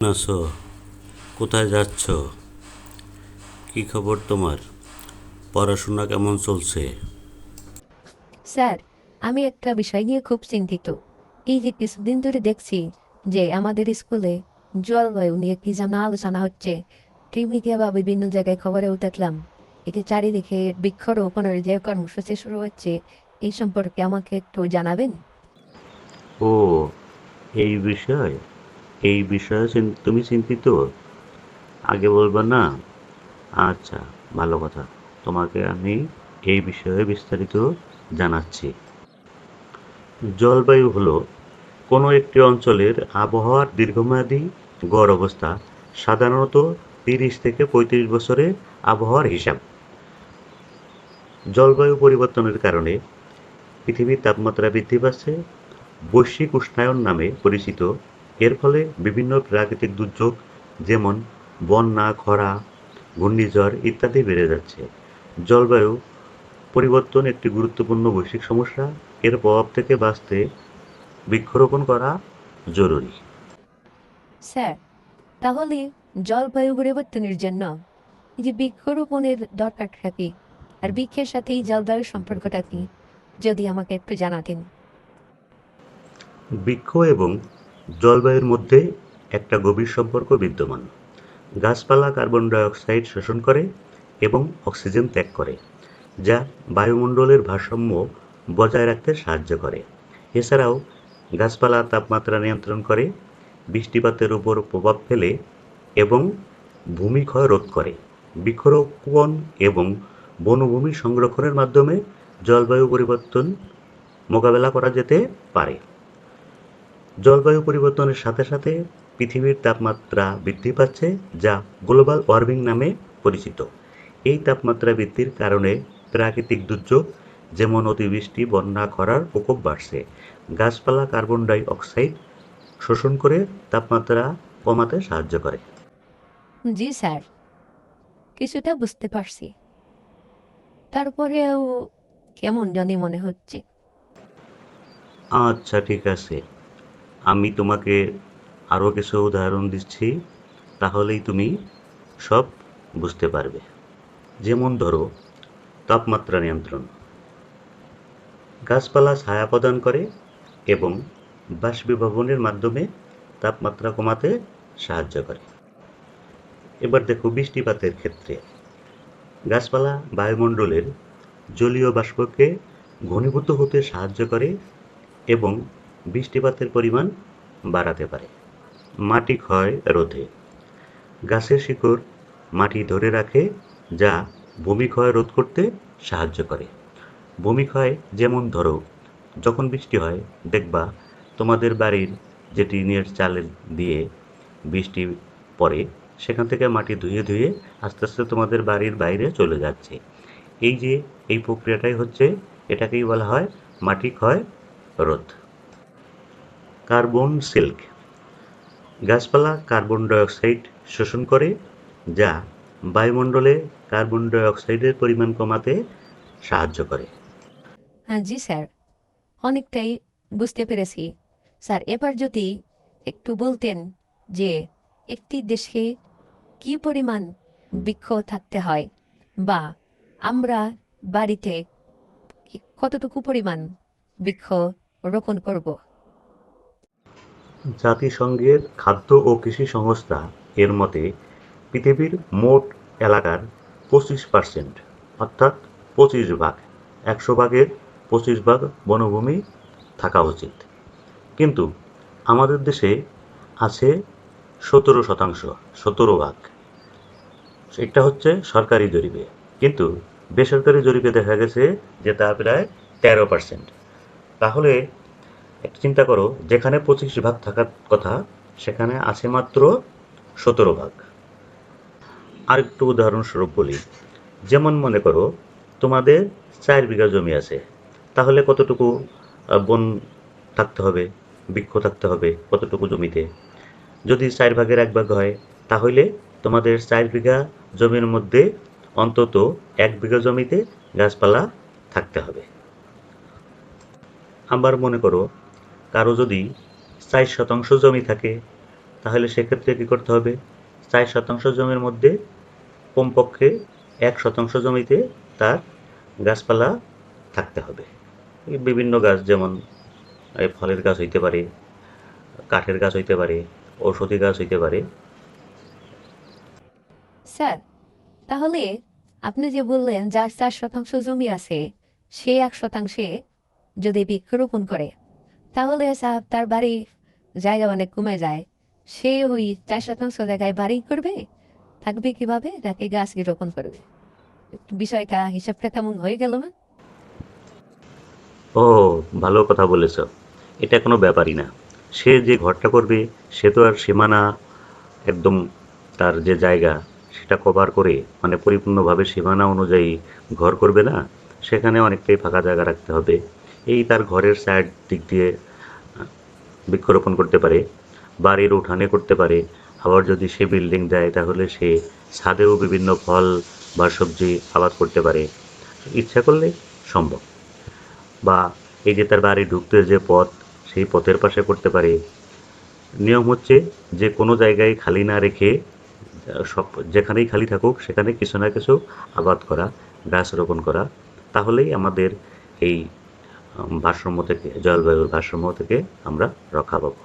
আছো কোথায় যাচ্ছ? কি খবর তোমার? পড়াশোনা কেমন চলছে? স্যার আমি একটা বিষয় নিয়ে খুব চিন্তিত। এই যে কিছুদিন ধরে দেখছি যে আমাদের স্কুলে জলবায়ু নিয়ে কি যেন আলোচনা হচ্ছে। টিভিতে বা বিভিন্ন জায়গায় খবরেও দেখলাম। এতে চারিদিকে বৃক্ষরোপণের যে কর্মসূচি শুরু হচ্ছে এই সম্পর্কে আমাকে একটু জানাবেন? ও এই বিষয়? এই বিষয়ে তুমি চিন্তিত? আগে বলবা না? আচ্ছা ভালো কথা। তোমাকে আমি এই বিষয়ে বিস্তারিত জানাচ্ছি। জলবায়ু হলো কোনো একটি অঞ্চলের আবহাওয়ার দীর্ঘমেয়াদী গড় অবস্থা, সাধারণত তিরিশ থেকে পঁয়ত্রিশ বছরের আবহাওয়ার হিসাব। জলবায়ু পরিবর্তনের কারণে পৃথিবীর তাপমাত্রা বৃদ্ধি পাচ্ছে। বৈশ্বিক উষ্ণায়ন নামে পরিচিত এর ফলে বিভিন্ন প্রাকৃতিক দুর্যোগ যেমন বন্যা খরা ঘূর্ণিঝড় ইত্যাদি বেড়ে যাচ্ছে। জলবায়ু পরিবর্তন একটি গুরুত্বপূর্ণ বৈশ্বিক সমস্যা। এর প্রভাব থেকে বাঁচতে বৃক্ষরোপণ করা জরুরি। স্যার তাহলে জলবায়ু পরিবর্তনের জন্য এই যে বৃক্ষরোপণের দরকারটা কি আর বৃক্ষের সাথে এই জলবায়ুর সম্পর্কটা কি যদি আমাকে একটু জানাতেন। বৃক্ষ এবং জলবায়ুর মধ্যে একটা গভীর সম্পর্ক বিদ্যমান। গাছপালা কার্বন ডাই অক্সাইড শোষণ করে এবং অক্সিজেন ত্যাগ করে, যা বায়ুমণ্ডলের ভারসাম্য বজায় রাখতে সাহায্য করে। এছাড়াও, গাছপালা তাপমাত্রা নিয়ন্ত্রণ করে, বৃষ্টিপাতের উপর প্রভাব ফেলে এবং ভূমিক্ষয় রোধ করে। বৃক্ষরোপণ এবং বনভূমি সংরক্ষণের মাধ্যমে জলবায়ু পরিবর্তন মোকাবেলা করা যেতে পারে। জলবায়ু পরিবর্তনের সাথে সাথে পৃথিবীর তাপমাত্রা বৃদ্ধি পাচ্ছে যা গ্লোবাল ওয়ার্মিং নামে পরিচিত। এই তাপমাত্রা বৃদ্ধির কারণে প্রাকৃতিক দুর্যোগ যেমন অতিবৃষ্টি বন্যা খরার প্রকোপ বাড়ছে। গাছপালা কার্বন ডাই অক্সাইড শোষণ করে তাপমাত্রা কমাতে সাহায্য করে। জি স্যার কিছুটা বুঝতে পারছি। তারপরেও কেমন জানি মনে হচ্ছে। আচ্ছা ঠিক আছে। আমি তোমাকে আরও কিছু উদাহরণ দিচ্ছি, তাহলেই তুমি সব বুঝতে পারবে। যেমন ধরো, তাপমাত্রা নিয়ন্ত্রণ। গাছপালা ছায়া প্রদান করে এবং বাষ্পীভবনের মাধ্যমে তাপমাত্রা কমাতে সাহায্য করে। এবার দেখো বৃষ্টিপাতের ক্ষেত্রে। গাছপালা বায়ুমণ্ডলের জলীয় বাষ্পকে ঘনীভূত হতে সাহায্য করে এবং বৃষ্টিপাতের পরিমাণ বাড়াতে পারে। মাটি ক্ষয় রোধে। গাছের শিকড় মাটি ধরে রাখে, যা ভূমিক্ষয় রোধ করতে সাহায্য করে। ভূমিক্ষয় যেমন ধরো, যখন বৃষ্টি হয়, দেখবা তোমাদের বাড়ির যে টিনের চালের দিয়ে বৃষ্টি পড়ে, সেখান থেকে মাটি ধুয়ে ধুয়ে আস্তে আস্তে তোমাদের বাড়ির বাইরে চলে যাচ্ছে। এই যে, এই প্রক্রিয়াটাই হচ্ছে, এটাকেই বলা হয় মাটি ক্ষয় রোধ। Carbon silk. গাছপালা কার্বন ডাইঅক্সাইড শোষণ করে, যা বায়ুমণ্ডলে কার্বন ডাইঅক্সাইডের পরিমাণ কমাতে সাহায্য করে। হ্যাঁ জি স্যার। অনেকটাই বুঝতে পেরেছি। স্যার, এবার যদি একটু বলতেন যে একটি দেশে কি পরিমাণ বৃক্ষ থাকতে হয় বা আমরা বাড়িতে কতটুকু পরিমাণ বৃক্ষ রোপণ করব? জাতিসংঘের খাদ্য ও কৃষি সংস্থা এর মতে পৃথিবীর মোট এলাকার পঁচিশ পার্সেন্ট অর্থাৎ পঁচিশ ভাগ, একশো ভাগের পঁচিশ ভাগ বনভূমি থাকা উচিত। কিন্তু আমাদের দেশে আছে সতেরো শতাংশ, সতেরো ভাগ। এটা হচ্ছে সরকারি জরিপে। কিন্তু বেসরকারি জরিপে দেখা গেছে যে তা প্রায় তেরো পার্সেন্ট তাহলে একটু চিন্তা করো, যেখানে পঁচিশ ভাগ থাকার কথা, সেখানে আছে মাত্র সতেরো ভাগ। আরেকটু উদাহরণস্বরূপ বলি, যেমন মনে করো, তোমাদের চার বিঘা জমি আছে, তাহলে কতটুকু বন থাকতে হবে, বৃক্ষ থাকতে হবে কতটুকু জমিতে? যদি চার ভাগের এক ভাগ হয়, তাহলে তোমাদের চার বিঘা জমির মধ্যে অন্তত এক বিঘা জমিতে গাছপালা থাকতে হবে। আবার মনে করো কারও যদি চার শতাংশ জমি থাকে, তাহলে সেক্ষেত্রে কী করতে হবে? চার শতাংশ জমির মধ্যে কমপক্ষে এক শতাংশ জমিতে তার গাছপালা থাকতে হবে। বিভিন্ন গাছ যেমন ফলের গাছ হইতে পারে, কাঠের গাছ হইতে পারে, ঔষধি গাছ হইতে পারে। স্যার, তাহলে আপনি যে বললেন যার চার শতাংশ জমি আছে, সে এক শতাংশে যদি বৃক্ষরোপণ করে তাহলে স্যার তার বাড়ি জায়গা অনেক কমে যায়। সে ওই চার শতাংশ জায়গায় বাড়ি করবে, থাকবে কীভাবে? নাকি গাছ রোপণ করবে। বিষয়টা হিসাবটা কেমন হয়ে গেল না? ও, ভালো কথা বলেছ। এটা কোনো ব্যাপারই না। সে যে ঘরটা করবে, সে তো আর সীমানা একদম তার যে জায়গা, সেটা কভার করে মানে পরিপূর্ণভাবে সীমানা অনুযায়ী ঘর করবে না। সেখানে অনেকটাই ফাঁকা জায়গা রাখতে হবে। এই তার ঘরের সাইড দিক দিয়ে বৃক্ষরোপণ করতে পারে, বাড়ির উঠানে করতে পারে। আবার যদি সে বিল্ডিং দেয়, তাহলে সে ছাদেও বিভিন্ন ফল বা সবজি আবাদ করতে পারে। ইচ্ছা করলে সম্ভব। বা এই যে তার বাড়ি ঢুকতে যে পথ, সেই পথের পাশে করতে পারে। নিয়ম হচ্ছে যে কোনো জায়গায় খালি না রেখে সব যেখানেই খালি থাকুক, সেখানে কিছু না কিছু আবাদ করা, গাছ রোপণ করা। তাহলেই আমাদের এই ভারসাম্য থেকে জলবায়ুর ভারসাম্য থেকে আমরা রক্ষা পাবো।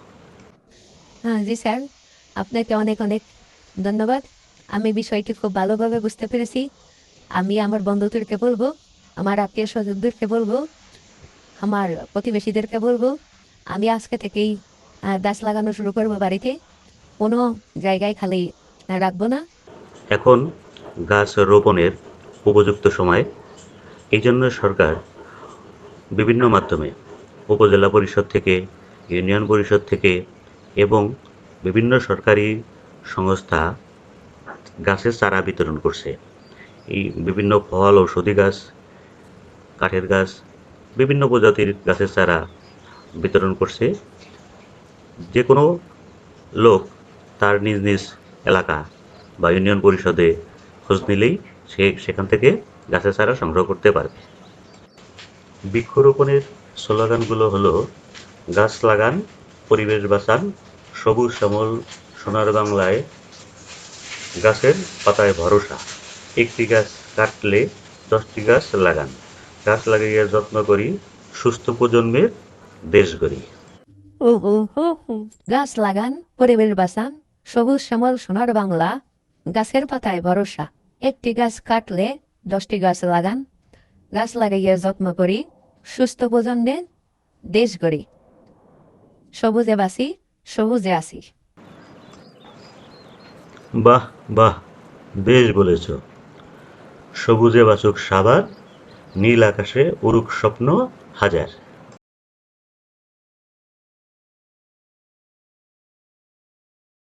হ্যাঁ জি স্যার। আপনাকে অনেক অনেক ধন্যবাদ। আমি বিষয়টি খুব ভালোভাবে বুঝতে পেরেছি। আমি আমার বন্ধুদেরকে বলব আমার আত্মীয় স্বজনদেরকে বলব আমার প্রতিবেশীদেরকে বলব আমি আজকে থেকেই গাছ লাগানো শুরু করব বাড়িতে। কোনো জায়গায় খালি রাখব না। এখন গাছ রোপণের উপযুক্ত সময়। এই জন্য সরকার বিভিন্ন মাধ্যমে, উপজেলা পরিষদ থেকে, ইউনিয়ন পরিষদ থেকে এবং বিভিন্ন সরকারি সংস্থা গাছের চারা বিতরণ করছে। এই বিভিন্ন ফল, ঔষধি গাছ, কাঠের গাছ, বিভিন্ন প্রজাতির গাছের চারা বিতরণ করছে। যে কোনো লোক তার নিজ নিজ এলাকা বা ইউনিয়ন পরিষদে খোঁজ নিলেই সে সেখান থেকে গাছের চারা সংগ্রহ করতে পারবে। বৃক্ষরোপণের স্লোগানগুলো হলো, গাছ লাগান, পরিবেশ বাঁচান, সবুজ শ্যামল, সোনার বাংলায় গাছের পাতায় ভরসা। একটি গাছ কাটলে দশটি গাছ লাগান। গাছ লাগিয়ে যত্ন করি, সুস্থ প্রজন্মের দেশ গড়ি। গাছ লাগান, পরিবেশ বাঁচান, সবুজ শ্যামল, সোনার বাংলা, গাছের পাতায় ভরসা। একটি গাছ কাটলে দশটি গাছ লাগান। গাছ লাগাইয়ে যত্ন করি সুস্থ প্রজন্মের দেশ গড়ি। সবুজে বাসি, সবুজে আসি। বাহ বাহ, বেশ বলেছ। সবুজে বাসুক সাবার নীল আকাশে উরুক স্বপ্ন হাজার।